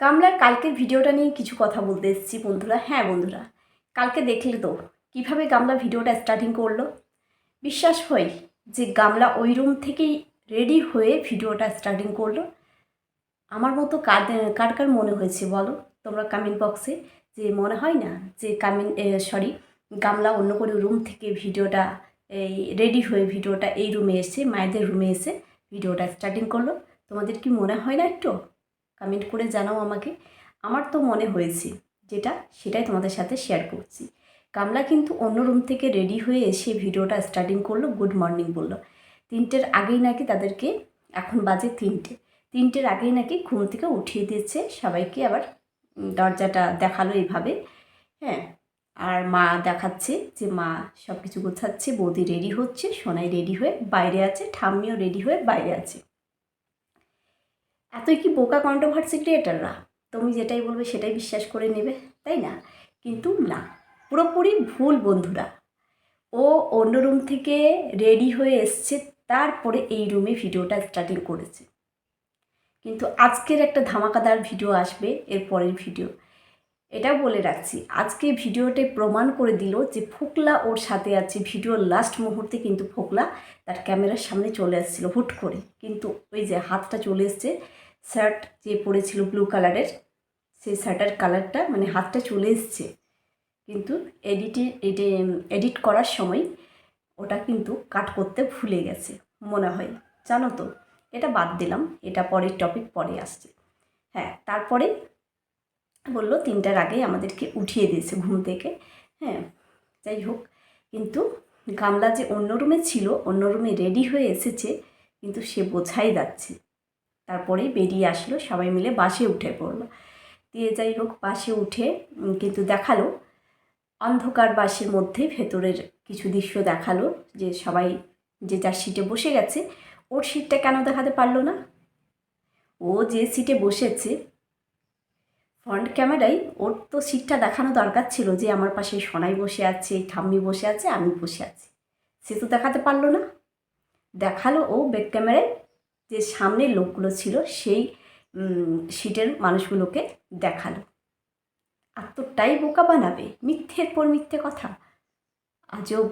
কামলার কালকের ভিডিওটা নিয়ে কিছু কথা বলতে এসেছি, বন্ধুরা। হ্যাঁ বন্ধুরা, কালকে দেখলে তো। কীভাবে গামলা ভিডিওটা স্টার্টিং করল? বিশ্বাস হয় যে গামলা ওই রুম থেকেই রেডি হয়ে ভিডিওটা স্টার্টিং করল। আমার মতো কার কার কার মনে হয়েছে বলো? তোমরা কমেন্ট বক্সে যে মনে হয় না যে কামেন্ট সরি গামলা অন্য কোনো রুম থেকে ভিডিওটা, এই রেডি হয়ে ভিডিওটা এই রুমে এসে মায়েদের রুমে এসে ভিডিওটা স্টার্টিং করল। তোমাদের কি মনে হয় না একটু? কমেন্ট করে জানাও আমাকে। আমার তো মনে হয়েছে যেটা সেটাই তোমাদের সাথে শেয়ার করছি। কামলা কিন্তু অন্য রুম থেকে রেডি হয়ে এসে ভিডিওটা স্টার্টিং করল গুড মর্নিং বলল। তিনটের আগেই নাকি তাদেরকে, এখন বাজে তিনটে। তিনটের আগেই নাকি ঘুম থেকে উঠিয়ে দিয়েছে, সবাইকে আবার দরজাটা দেখাল এইভাবে। হ্যাঁ আর মা দেখাচ্ছে যে মা সব কিছু গোছাচ্ছে, বৌদি রেডি হচ্ছে, সোনাই রেডি হয়ে বাইরে আছে, ঠাম্মিও রেডি হয়ে বাইরে আছে। এতই কি বোকা কন্ট্রোভার্সি ক্রিয়েটাররা তুমি যেটাই বলবে সেটাই বিশ্বাস করে নেবে, তাই না? কিন্তু না, পুরোপুরি ভুল বন্ধুরা। ও অন্য রুম থেকে রেডি হয়ে এসছে, তারপরে এই রুমে ভিডিওটা স্টার্টিং করেছে। কিন্তু আজকের একটা ধামাকাদার ভিডিও আসবে, এর পরের ভিডিও এটা বলে রাখছি, আজকে ভিডিওতে প্রমাণ করে দিল যে ফোকলা ওর সাথে আছে। ভিডিওর লাস্ট মুহূর্তে কিন্তু ফোকলা তার ক্যামেরার সামনে চলে আসছিল হুট করে। কিন্তু ওই যে হাতটা চলে এসছে শার্ট যে পরেছিল ব্লু কালারের সেই শার্টের কালারটা মানে হাতটা চলে এসছে। কিন্তু এডিটে এডি এডিট করার সময় ওটা কিন্তু কাট করতে ভুলে গেছে, মনে হয়। জানো তো, এটা বাদ দিলাম, এটা পরের টপিক পরে আসছে। হ্যাঁ তারপরে বলল তিনটার আগে আমাদেরকে উঠিয়ে দিয়েছে ঘুম থেকে। হ্যাঁ যাই হোক, কিন্তু গামলা যে অন্য রুমে ছিল, অন্য রুমে রেডি হয়ে এসেছে, কিন্তু সে বোঝাই যাচ্ছে তারপরেই বেরিয়ে আসলো, সবাই মিলে বাসে উঠে পড়ল। দিয়ে যাই হোক, বাসে উঠে কিন্তু দেখাল, অন্ধকার বাসের মধ্যে ভেতরের কিছু দৃশ্য দেখাল, যে সবাই যে যার সিটে বসে গেছে, ওর সিটটা কেন দেখাতে পারল না? ও যে সিটে বসেছে, ফ্রন্ট ক্যামেরায় ওর তো সিটটা দেখানো দরকার ছিল, যে আমার পাশে সোনাই বসে আছে, ঠাম্মি বসে আছে, আমি বসে আছি। সে তো দেখাতে পারল না। দেখাল ও ব্যাক ক্যামেরায় যে সামনের লোকগুলো ছিল, সেই সিটের মানুষগুলোকে দেখাল। এতটাই বোকা বানাবে, মিথ্যের পর মিথ্যে কথা। আজব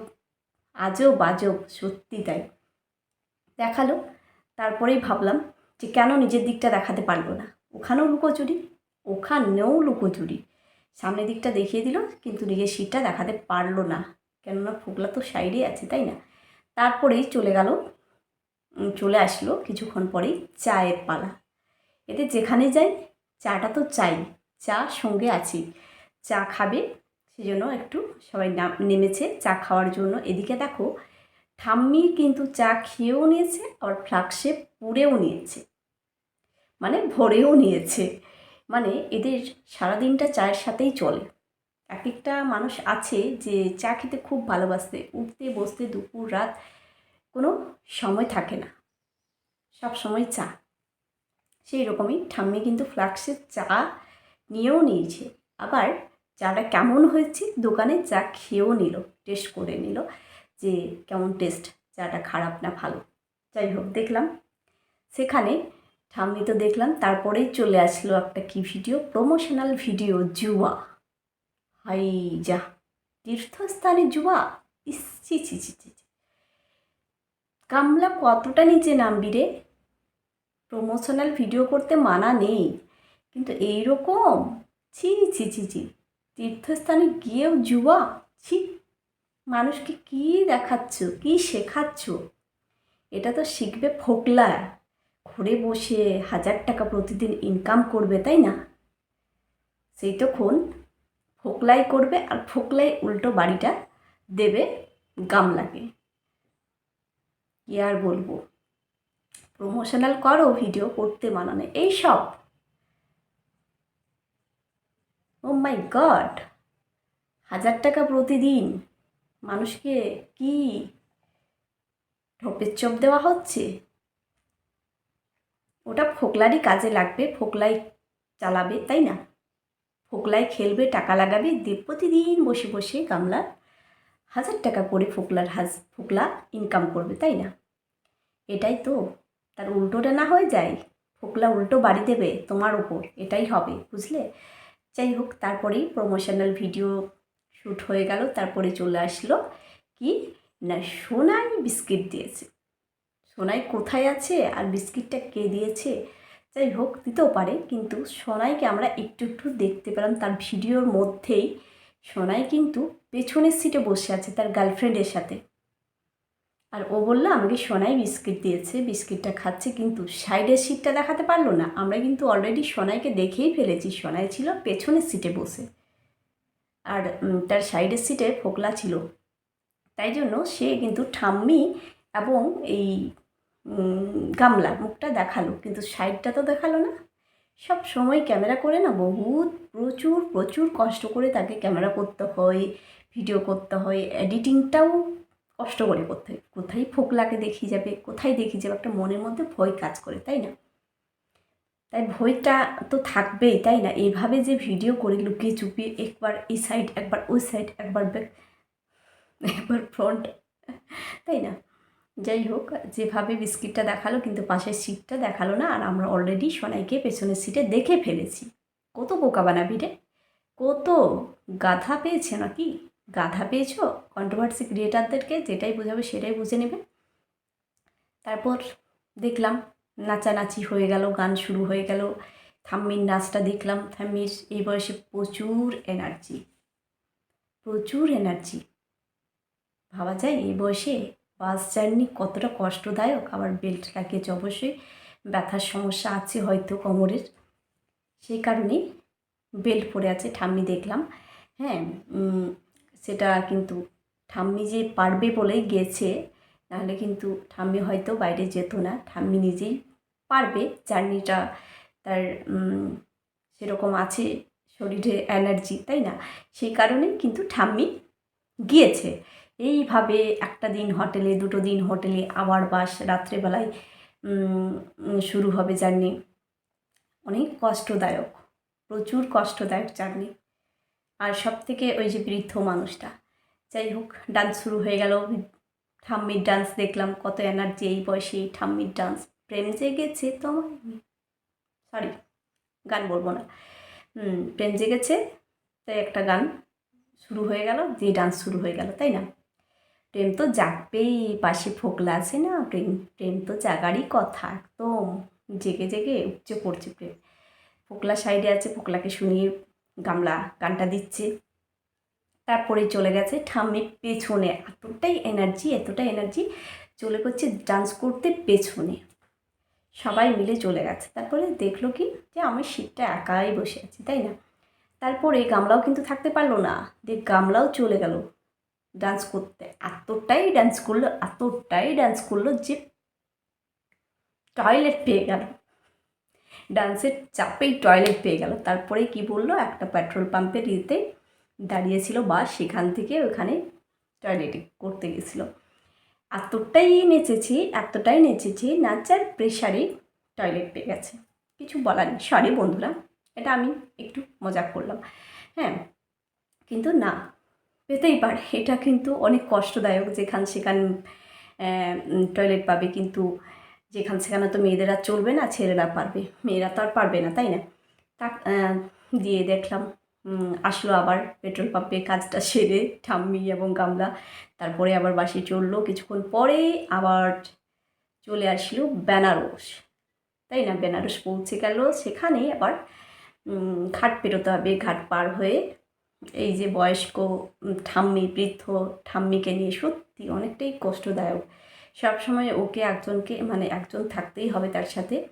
আজব আজব, সত্যি তাই। দেখাল, তারপরেই ভাবলাম যে কেন নিজের দিকটা দেখাতে পারল না? ওখানেও লুকোচুরি ওখানেও লুকোচুরি। সামনের দিকটা দেখিয়ে দিল, কিন্তু নিজের সিটটা দেখাতে পারল না। কেননা ফোকলা তো সাইডে আছে, তাই না? তারপরেই চলে গেল চলে আসলো কিছুক্ষণ পরেই চায়ের পালা। এতে যেখানে যাই, চাটা তো চাই, চা সঙ্গে আছি। চা খাবে, সেজন্য একটু সবাই নাম নেমেছে চা খাওয়ার জন্য। এদিকে দেখো, ঠাম্মি কিন্তু চা খেয়েও নিয়েছে আর ফ্লাক্সে পুড়েও নিয়েছে। মানে ভরেও নিয়েছে। মানে এদের সারাদিনটা চায়ের সাথেই চলে। এক একটা মানুষ আছে যে চা খেতে খুব ভালোবাসে। উঠতে, বসতে, দুপুর, রাত কোনো সময় থাকে না। সব সময় চা। সেই রকমই ঠাম্মি কিন্তু ফ্লাক্সের চা নিয়েও নিয়েছে। আবার চাটা কেমন হয়েছে দোকানে চা খেয়েও নিল টেস্ট করে নিল যে কেমন টেস্ট চাটা খারাপ না ভালো। যাই হোক, দেখলাম। সেখানে ঠাম্মি তো দেখলাম, তারপরেই চলে আসলো একটা কি ভিডিও প্রমোশনাল ভিডিও জুয়া। হাই যা, তীর্থস্থানে জুয়া। ইস ছি ছি ছি ছি। কামলা কতটা নিচে নামবি রে? প্রমোশনাল ভিডিও করতে মানা নেই। কিন্তু এই রকম ছি ছি ছি ছি। তীর্থস্থানে গিয়েও জুয়া ছি। মানুষকে কী দেখাচ্ছ? কী শেখাচ্ছ? এটা তো শিখবে ফোকলা। ঘরে বসে হাজার টাকা প্রতিদিন ইনকাম করবে, তাই না? সেই তখন ফোকলাই করবে আর ফোকলাই উল্টো বাড়িটা দেবে গামলাকে। কি আর বলব? প্রমোশনাল করো ভিডিও করতে মানানে এইসব ও মাই গড হাজার টাকা প্রতিদিন মানুষকে কি ঢোপের চোপ দেওয়া হচ্ছে? ওটা ফোকলারই কাজে লাগবে, ফোকলাই চালাবে, তাই না? ফোকলাই খেলবে, টাকা লাগাবে দিয়ে প্রতিদিন বসে বসে গামলা হাজার টাকা করে ফোকলার হাজ ফোকলা ইনকাম করবে, তাই না? এটাই তো। তার উল্টোটা না হয়ে যায়? ফোকলা উল্টো বাড়ি দেবে তোমার ওপর, এটাই হবে, বুঝলে? যাই হোক, তারপরেই প্রমোশনাল ভিডিও শ্যুট হয়ে গেল, তারপরে চলে আসলো কি? না, সোনাই বিস্কিট দিয়েছে। সোনাই কোথায় আছে আর বিস্কিটটা কে দিয়েছে? যাই হোক, দিতেও পারে, কিন্তু সোনাইকে আমরা একটু একটু দেখতে পেলাম তার ভিডিওর মধ্যেই। সোনাই কিন্তু পেছনের সিটে বসে আছে, তার গার্লফ্রেন্ডের সাথে। আর ও বলল, আমাকে সোনাই বিস্কিট দিয়েছে, বিস্কিটটা খাচ্ছে, কিন্তু সাইডের সিটটা দেখাতে পারল না। আমরা কিন্তু অলরেডি সোনাইকে দেখেই ফেলেছি, সোনাই ছিল পেছনের সিটে বসে। আর তার সাইডের সিটে ফোকলা ছিল। তাই জন্য সে কিন্তু ঠাম্মি এবং এই গামলা মুখটা দেখাল, কিন্তু সাইডটা তো দেখাল না। সব সময় ক্যামেরা করে না, বহুত প্রচুর প্রচুর কষ্ট করে তাকে ক্যামেরা করতে হয়, ভিডিও করতে হয় এডিটিংটাও কষ্ট করে হয় কোথায় ফোকলাকে দেখি যাবে, কোথায় দেখি যাবে, একটা মনের মধ্যে ভয় কাজ করে, তাই না? তাই ভয়টা তো থাকবেই, তাই না? এইভাবে যে ভিডিও করে লুকিয়ে চুপিয়ে একবার এই সাইড একবার ওই সাইড একবার ব্যাক একবার ফ্রন্ট তাই না? যাই হোক, যেভাবে বিস্কিটটা দেখাল, কিন্তু পাশের সিটটা দেখাল না, আর আমরা অলরেডি সোনাইকে পেছনের সিটে দেখে ফেলেছি। কত বোকা বানাবি রে? কত গাধা পেয়েছে নাকি? গাধা পেয়েছ? কন্ট্রোভার্সি ক্রিয়েটারদেরকে যেটাই বোঝাবে সেটাই বুঝে নেবে। তারপর দেখলাম নাচানাচি হয়ে গেল, গান শুরু হয়ে গেল। থাম্মির নাচটা দেখলাম, থাম্মির এই বয়সে প্রচুর এনার্জি প্রচুর এনার্জি ভাবা যায় এই বয়সে বাস জার্নি কতটা কষ্টদায়ক, আবার বেল্ট লাগিয়েছে অবশ্যই। ব্যথার সমস্যা আছে হয়তো কোমরের। সেই কারণেই বেল্ট পরে আছে, ঠাম্মি দেখলাম। হ্যাঁ সেটা কিন্তু ঠাম্মি যে পারবে বলেই গেছে, নাহলে কিন্তু ঠাম্মি হয়তো বাইরে যেত না। ঠাম্মি নিজেই পারবে, জার্নিটা তার সেরকম আছে শরীরে এনার্জি, তাই না? সেই কারণেই কিন্তু ঠাম্মি গিয়েছে। এইভাবে একটা দিন হোটেলে, দুটো দিন হোটেলে, আবার বাস, রাত্রেবেলায় শুরু হবে জার্নি। অনেক কষ্টদায়ক, প্রচুর কষ্টদায়ক জার্নি। আর সব থেকে ওই যে বৃদ্ধ মানুষটা। যাই হোক ডান্স শুরু হয়ে গেল। ঠাম্মির ডান্স দেখলাম, কত এনার্জি এই বয়সে ঠাম্মির ডান্স প্রেম জেগেছে তোমায়। সরি গান বলব না। প্রেম জেগেছে, তাই একটা গান শুরু হয়ে গেল, দিয়ে ডান্স শুরু হয়ে গেল, তাই না? প্রেম তো জাগবেই, পাশে ফোকলা আছে না প্রেম। প্রেম তো জাগারই কথা, একদম। জেগে জেগে উপচে পড়ছে প্রেম। ফোকলা সাইডে আছে, ফোকলাকে শুনিয়ে গামলা গানটা দিচ্ছে। তারপরে চলে গেছে ঠাম্মির পেছনে। এতটাই এনার্জি এতটাই এনার্জি চলে করছে ডান্স করতে পেছনে। সবাই মিলে চলে গেছে। তারপরে দেখল কি যে আমি সিটটা একাই বসে আছি, তাই না? তারপরে গামলাও কিন্তু থাকতে পারল না। যে গামলাও চলে গেল ডান্স করতে। এতটাই ডান্স করল, এতটাই ডান্স করল যে টয়লেট পেয়ে গেল। ডান্সের চাপেই টয়লেট পেয়ে গেল। তারপরে কি বলল? একটা পেট্রোল পাম্পের ইয়েতে দাঁড়িয়েছিল বা সেখান থেকে ওখানে টয়লেটে করতে গেছিল। এতটাই নেচেছি এতটাই নেচেছি নাচার প্রেশারে টয়লেট পেয়ে গেছে। কিছু বলার নেই। সরি বন্ধুরা, এটা আমি একটু মজা করলাম। হ্যাঁ কিন্তু না, পেতেই পারে। এটা কিন্তু অনেক কষ্টদায়ক যেখান সেখান টয়লেট পাবে। কিন্তু যেখান সেখানে তো মেয়েদের আর চলবে না, ছেলেরা পারবে। মেয়েরা তো আর পারবে না, তাই না? তা দিয়ে দেখলাম আসলো আবার পেট্রোল পাম্পে কাজটা সেরে ঠাম্মি এবং গামলা। তারপরে আবার বাসে চলল কিছুক্ষণ পরে আবার চলে আসলো বেনারস। তাই না? বেনারস পৌঁছে গেল। সেখানে আবার ঘাট পেরোতে হবে। ঘাট পার হয়ে এই যে বয়স্ক ঠাম্মি, বৃদ্ধ ঠাম্মিকে নিয়ে সত্যি অনেকটাই কষ্টদায়ক। সবসময় ওকে একজনকে মানে একজন থাকতেই হবে তার সাথে।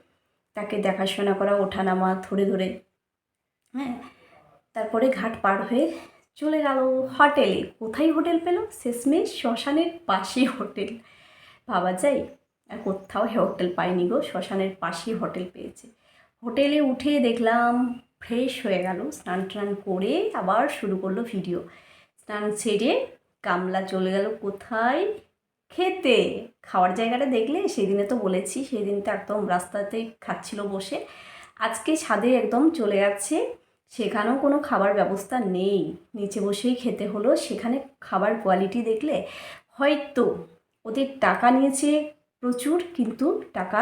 তাকে দেখাশোনা করা, ওঠা নামা, ধরে ধরে। হ্যাঁ তারপরে ঘাট পার হয়ে চলে গেল হোটেলে। কোথায় হোটেল পেল? শেষমেশ শ্মশানের পাশে হোটেল। ভাবা যায়, আর কোথাও হোটেল পাইনি গো, শ্মশানের পাশেই হোটেল পেয়েছে। হোটেলে উঠে দেখলাম ফ্রেশ হয়ে গেল, স্নান টান করে আবার শুরু করল ভিডিও। স্নান সেরে কামলা চলে গেল কোথায়? খেতে। খাওয়ার জায়গাটা দেখলে সেদিনে তো বলেছি, সেদিন তো একদম রাস্তাতেই খাচ্ছিল বসে। আজকে ছাদে একদম চলে যাচ্ছে, সেখানেও কোনো খাবার ব্যবস্থা নেই। নিচে বসেই খেতে হলো, সেখানে খাবার কোয়ালিটি দেখলে হয়তো ওদের টাকা নিয়েছে প্রচুর, কিন্তু টাকা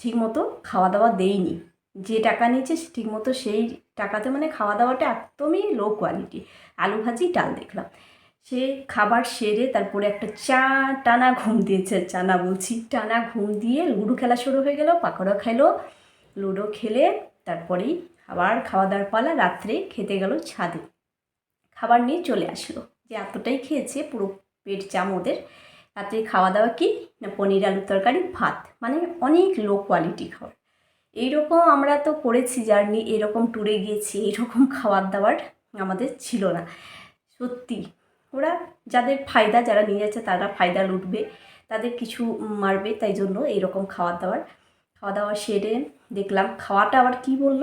ঠিকমতো খাওয়া দাওয়া দেইনি। যে টাকা নিয়েছে ঠিকমতো সেই টাকাতে মানে খাওয়া দাওয়াটা একদমই লো কোয়ালিটি আলু ভাজি, ডাল দেখলাম। সে খাবার সেরে তারপরে একটা চা, টানা ঘুম দিয়েছে, চানা বলছি, টানা ঘুম দিয়ে লুডো খেলা শুরু হয়ে গেল, পাকোড়া খেলো, লুডো খেলে তারপরেই আবার খাওয়া দাওয়ার পালা রাত্রে খেতে গেল ছাদে। খাবার নিয়ে চলে আসলো। যে এতটাই খেয়েছে পুরো পেট চাম ওদের। রাত্রে খাওয়া দাওয়া কি? না পনির আলুর তরকারি, ভাত। মানে অনেক লো কোয়ালিটি খাবার। এইরকম আমরা তো করেছি জার্নি, এরকম ট্যুরে গিয়েছি এরকম খাবার দাবার আমাদের ছিল না। সত্যি ওরা যাদের ফায়দা, যারা নিয়ে যাচ্ছে তারা ফায়দা লুটবে, তাদের কিছু মারবে, তাই জন্য এইরকম খাবার দাবার খাওয়া দাওয়া সেরে দেখলাম খাওয়াটা আবার কি বলল?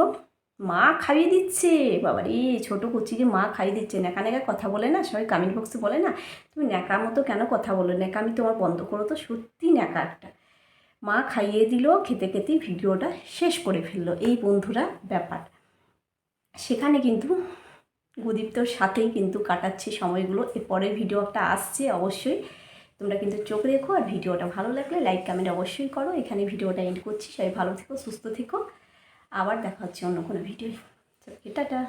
মা খাইয়ে দিচ্ছে বাবা রে ছোটো কচিকে মা খাইয়ে দিচ্ছে ন্যাকা ন্যাকা কথা বলে না, সবাই কামিল বক্সে বলে না, তুমি ন্যাকার মতো কেন কথা বলো? ন্যাকা, আমি তোমার বন্ধ করো তো, সত্যি ন্যাকা একটা। মা খাইয়ে দিল, খেতে খেতে ভিডিওটা শেষ করে ফেলল, এই বন্ধুরা ব্যাপার। সেখানে কিন্তু গুদীপ্তর সাথেই কিন্তু কাটাচ্ছে সময়গুলো। এরপরের ভিডিও একটা আসছে অবশ্যই। তোমরা কিন্তু চোখ রেখো আর ভিডিওটা ভালো লাগলে লাইক কমেন্ট অবশ্যই করো। এখানে ভিডিওটা এন্ড করছি। সবাই ভালো থেকো, সুস্থ থেকো। আবার দেখা হচ্ছে অন্য কোনো ভিডিও টাটা।